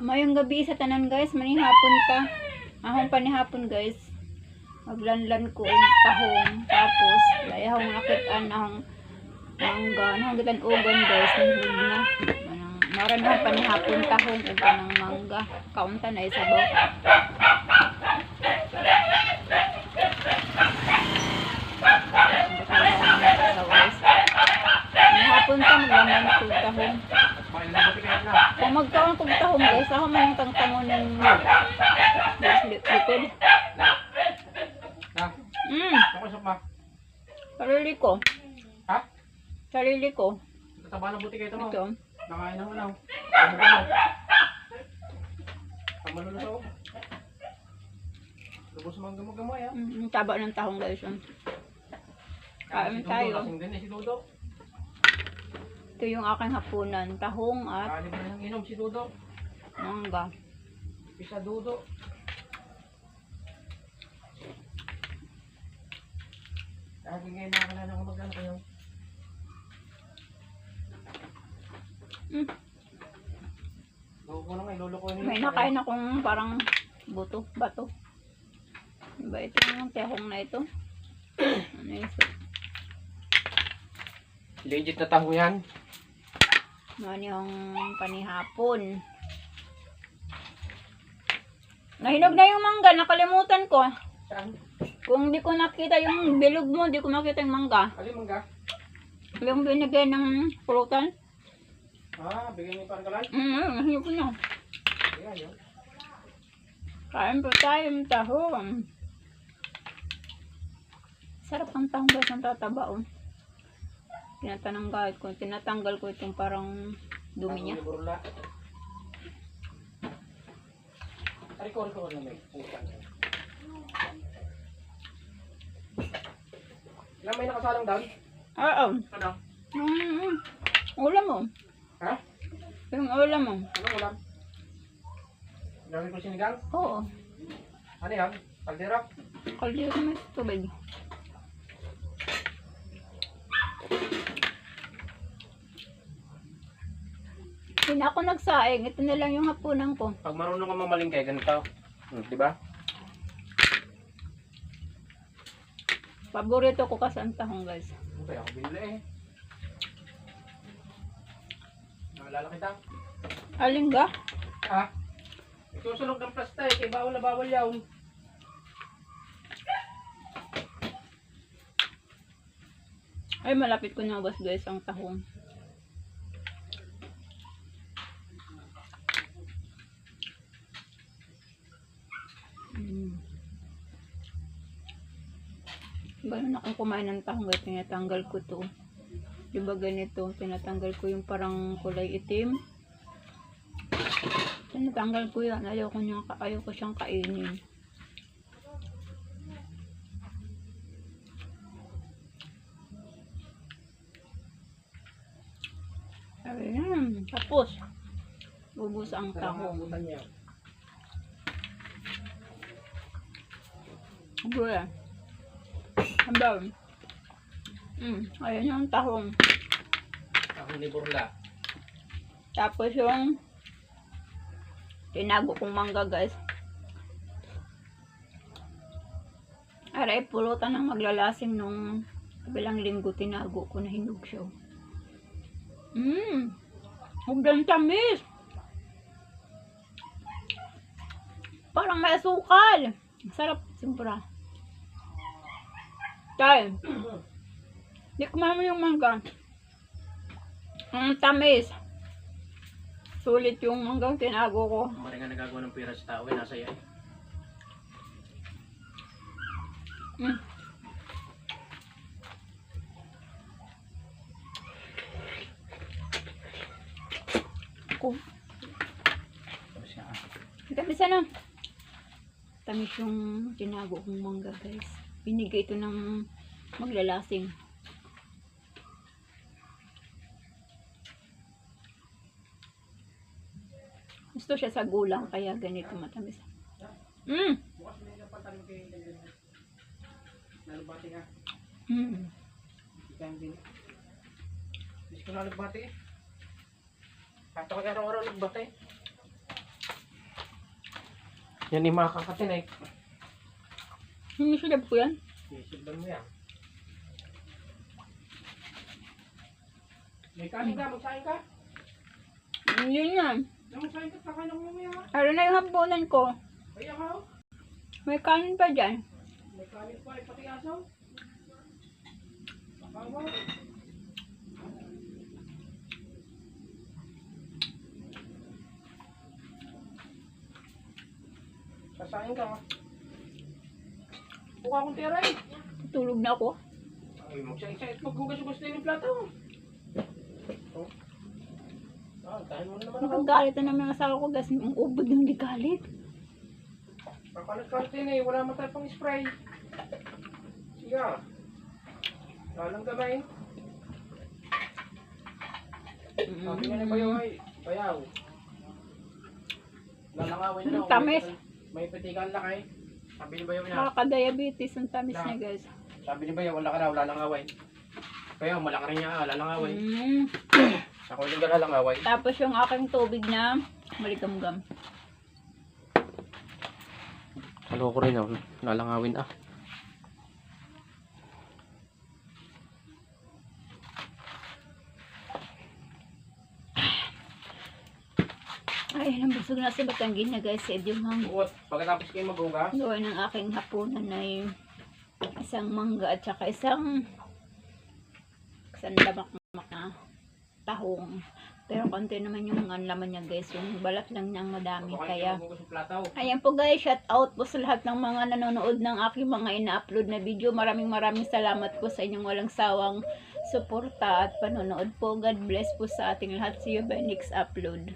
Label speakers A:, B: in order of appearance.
A: Mayong gabi sa tanan guys, manihapon pa. Ahong panihapon guys. Maglanlan ko ang tahong. Tapos, layahong nakitaan ahong mangga. Nahong gitan ugon guys, nahulog na. Anang Maran na panihapon tahong ug ng mangga. Kaunta na isabaw. Manihapon pa maglaman ko tahong. Kung magkaon kong tahong guys, ako man yung tangtangon ng likod.
B: Na,
A: Mm,
B: ako
A: sarili ko.
B: Ha?
A: Sarili ko.
B: Tataba ng buti kayo ito mo.
A: Ito.
B: Nakain na mo na. Mo? Tama na sa Lubos mga gamag-gamay ah.
A: Mm, taba ng tahong guys. Kain tayo.
B: Lasing din eh si Dodo.
A: Ito yung aking hapunan. Tahong at
B: Kalim na inom si Dodo.
A: mangga.
B: Pisa Dodo. Lagi ngayon makakalala ko magkano kayo.
A: Mm.
B: Loko ko na nga, ilolo ko nila.
A: May nakain akong parang buto, bato. Diba ito yung tahong na ito? Ano ito?
B: Legit na taho yan.
A: Ano yung panihapon? Nahinog na yung mangga, nakalimutan ko. Kung di ko nakita yung bilog mo, di ko makita yung mangga.
B: Alin mangga?
A: Yung binigay ng pulutan.
B: Ah, bigyan niyo parang kalay.
A: Mm, nahinog na.
B: Ayan yun.
A: Kain po tayo ng tahong. Sarap ang tahong guys, ang tataba oh. Tinatananggal ko, tinatanggal ko itong parang dumi niya.
B: Ari ko, ko na may may nakasalang down?
A: Oo.
B: Ano?
A: Mm, ulam mo.
B: Ha?
A: Yung ulam mo.
B: Anong ulam? Dami ko sinigang?
A: Oo.
B: Ano yan?
A: Kaldero ko may tubig. Hindi na ako nagsaing. Ito na lang yung hapunan ko.
B: Pag marunong ka mamalingkay, ganito. Hmm, di ba?
A: Paborito ko kasi ang tahong guys.
B: Kaya ako binili eh? Naalala kita?
A: Aling ga?
B: Ha? Isusunog ng plastic, eh, bawal na bawal yawn.
A: Ay, malapit ko na ubas guys ang tahong. Ganun akong kumain ng tahong guys, tinatanggal ko to. Di ba ganito, tinatanggal ko yung parang kulay itim. Tinatanggal ko yan, ayaw ko, niya, ayaw ko siyang kainin. Ayan, tapos, bubus ang tahong.
B: Nakakabutan
A: Hambal. Mm, ayan yung tahong.
B: Ako ni Burla.
A: Tapos yung tinago kong mangga guys. Aray, pulutan ng maglalasing nung kabilang linggo tinago ko na hinog siya. Mmm! Hugdan tamis! Parang may asukal! Sarap, simpura. Tay, tikman mo yung mangga. Ang tamis. Sulit yung manggang tinago ko.
B: Mari nga nagagawa ng pira sa tao, eh, nasa yan.
A: Mm. Ako.
B: Tapos nga.
A: Tamis na. Tamis yung tinago kong mangga guys. Binigay ito ng maglalasing. Gusto siya sa gulang kaya ganito matamis. Mm. Mm.
B: Bis ko nalubati eh. Kato ka araw-araw nagbati. Yan yung mga kakatinik.
A: Hindi sila po yan.
B: Isilban mo yan. May kanin ka, magsahin ka.
A: Yun.
B: Nang magsahin ka, kakain ako mamaya.
A: Ano na yung hapunan ko.
B: Kaya ka, oh.
A: May kanin pa dyan.
B: May kanin pa, eh, pati asaw. Sasahin ka, ha? Buka akong tira, eh.
A: Tulog na ako.
B: Ay, magsahin-sahin. Maghugas-hugas na yung plato. Oh. Ah, tayo mo na naman ako.
A: Nakagalit na naman ang asawa ko kasi ang ubod ng di galit.
B: Kakalat-kalat din eh, wala man tayo pang spray. Sige ah. Lalang kamay. Sabi nga ni Bayaw ay, Bayaw. Lalangawin na.
A: Ang tamis.
B: May petikan lang eh. Sabi ni Bayaw niya.
A: Nakaka-diabetes ang tamis niya guys.
B: Sabi ni Bayaw, wala ka daw, lalangawin. Bayaw, malaki rin niya, ah, lalangawin.
A: Mm.
B: Ako yung lalangawin.
A: Tapos yung aking tubig na maligam-gam.
B: Ano ko rin ah, lalangawin ah.
A: Ay, nabusog na si Batanggin na guys. Yung hang
B: Buot, pagkatapos kayo maghugas,
A: gawa ng aking hapunan ay isang mangga at saka isang isang damak-mak na tahong. Pero konti naman yung ang laman niya guys. Yung balat lang niyang madami. Kaya, ayan po guys, shout out po sa lahat ng mga nanonood ng aking mga ina-upload na video. Maraming maraming salamat po sa inyong walang sawang suporta at panonood po. God bless po sa ating lahat. See you by next upload.